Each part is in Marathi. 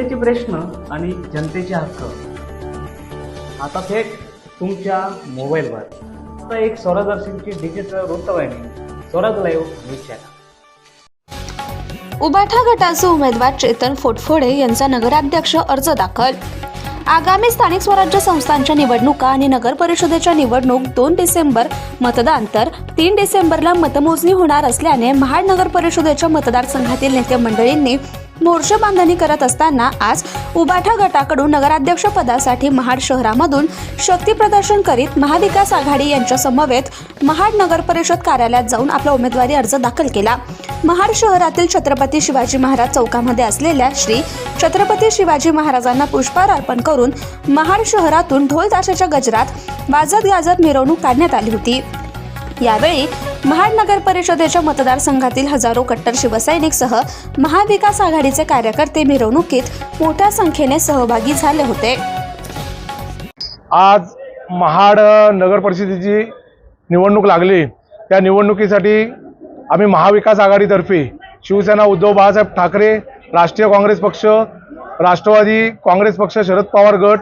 जनतेचे प्रश्न आणि जनतेचे हक्क. आता थेट तुमच्या मोबाईलवर. आता एक स्वरदर्शनची डिजिटल वृत्तवाहिनी Swaraj live news channel Ubatha गटाचे उमेदवार चेतन फोटफोडे यांचा नगराध्यक्ष अर्ज दाखल. आगामी स्थानिक स्वराज्य संस्थांच्या निवडणुका आणि नगर परिषदेच्या निवडणूक दोन डिसेंबर मतदान तर तीन डिसेंबरला मतमोजणी होणार असल्याने महाड नगर परिषदेच्या मतदारसंघातील नेते मंडळींनी मोर्चे बांधणी करत असताना आज उबाठा गटाकडून नगराध्यक्ष पदासाठी महाड शहरामधून शक्ती प्रदर्शन करीत महाविकास आघाडी यांच्या समवेत महाड नगर परिषद कार्यालयात जाऊन आपला उमेदवारी अर्ज दाखल केला. महाड शहरातील छत्रपती शिवाजी महाराज चौकामध्ये असलेल्या श्री छत्रपती शिवाजी महाराजांना पुष्पहार अर्पण करून महाड शहरातून ढोल ताशाच्या गजरात वाजत गाजत मिरवणूक काढण्यात आली होती. यावेळी महाड नगर परिषदेच्या मतदारसंघातील हजारो कट्टर शिवसैनिकसह महाविकास आघाडीचे कार्यकर्ते मिरवणुकीत मोठ्या संख्येने सहभागी झाले होते. आज महाड नगर परिषदेची निवडणूक लागली. त्या निवडणुकीसाठी आम्ही महाविकास आघाडीतर्फे शिवसेना उद्धव बाळासाहेब ठाकरे राष्ट्रीय काँग्रेस पक्ष राष्ट्रवादी काँग्रेस पक्ष शरद पवार गट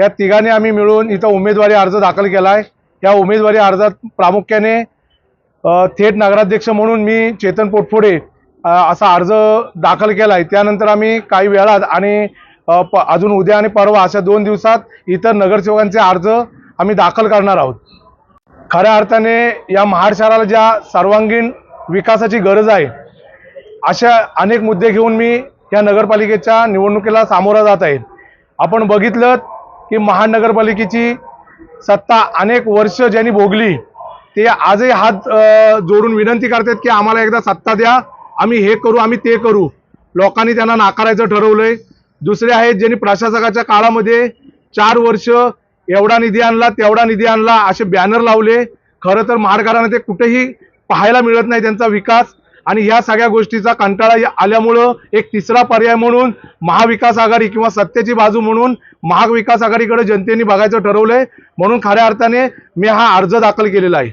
या तिघांनी आम्ही मिळून इथं उमेदवारी अर्ज दाखल केला आहे या उमेदवारी अर्जात प्रामुख्याने थेट नगराध्यक्ष म्हणून मी चेतन पोटफोडे असा अर्ज दाखल केला आहे त्यानंतर आम्ही काही वेळात आणि प अजून उद्या आणि परवा अशा दोन दिवसात इतर नगरसेवकांचे अर्ज आम्ही दाखल करणार आहोत. खऱ्या अर्थाने या महाड शहराला ज्या सर्वांगीण विकासाची गरज आहे अशा अनेक मुद्दे घेऊन मी या नगरपालिकेच्या निवडणुकीला सामोरा जात आहे. आपण बघितलं की महानगरपालिकेची सत्ता अनेक वर्ष ज्यांनी भोगली ते आजही हात जोडून विनंती करतात की आम्हाला एकदा सत्ता द्या. आम्ही हे करू आम्ही ते करू. लोकांनी त्यांना नाकारायचं ठरवलंय. दुसरे आहेत ज्यांनी प्रशासकाच्या काळामध्ये चार वर्ष एवढा निधी आणला तेवढा निधी आणला असे बॅनर लावले. खरं तर महाडकरांना ते कुठेही पाहायला मिळत नाही त्यांचा विकास. आणि या सगळ्या गोष्टीचा कंटाळा या- आल्यामुळं एक तिसरा पर्याय म्हणून महाविकास आघाडी किंवा सत्तेची बाजू म्हणून महाविकास आघाडीकडे जनतेने बघायचं ठरवलंय. म्हणून खऱ्या अर्थाने मी हा अर्ज दाखल केलेला आहे.